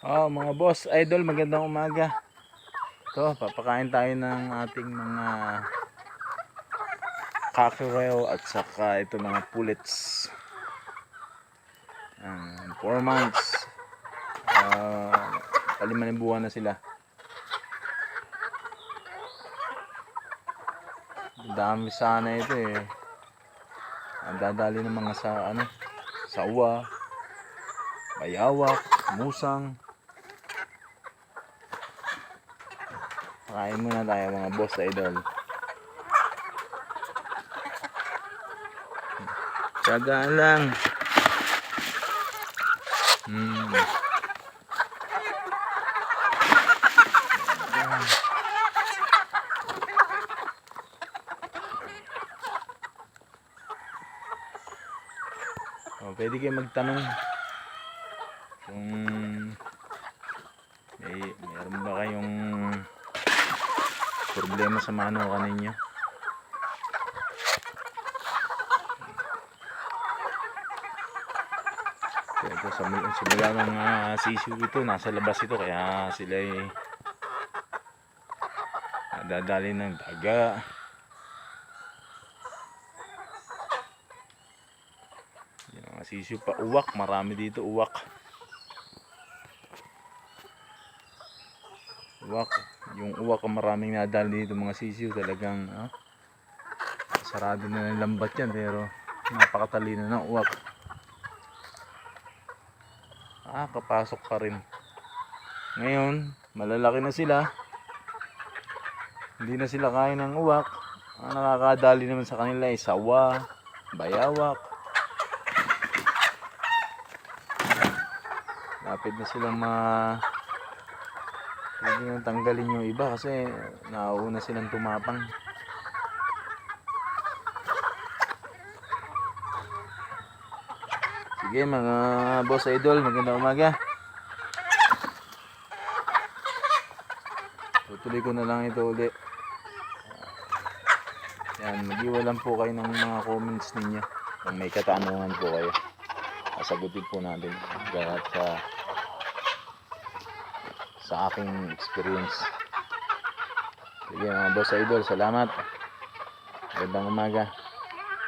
Oh, mga boss, idol, magandang umaga. Ito, papakain tayo ng ating mga cockerel at saka ito mga pullets. Um, 4 months. Uh, paliman buwan na sila. Dami sana ito eh. Ang dadali ng mga sa ano, sawa, bayawak, musang. Kain muna tayo mga boss idol. Tsagaan lang. Hmm. Oh, pwede kayo magtanong kung may meron ba kayong problema sa manukan ninyo. Kaya ito sa mula, simula ng uh, sisiw ito, nasa labas ito kaya sila ay nadadali ng daga. Yung mga sisiw pa uwak, marami dito uwak. Uwak, yung uwak ang maraming nadali dito mga sisiw talagang ah, sarado na ng lambat yan pero napakatalino ng uwak. Ah, kapasok pa rin. Ngayon, malalaki na sila. Hindi na sila kain ng uwak. Ang nakakadali naman sa kanila ay sawa, bayawak. Lapit na silang ma Pwede nang tanggalin yung iba kasi nauuna silang tumapang. Sige mga boss idol, magandang umaga. Tutuloy ko na lang ito uli. Yan, mag-iwalan po kayo ng mga comments ninyo. Kung may katanungan po kayo. Sasagutin po natin. Lahat sa sa aking experience. Sige mga boss idol, salamat. Magandang umaga.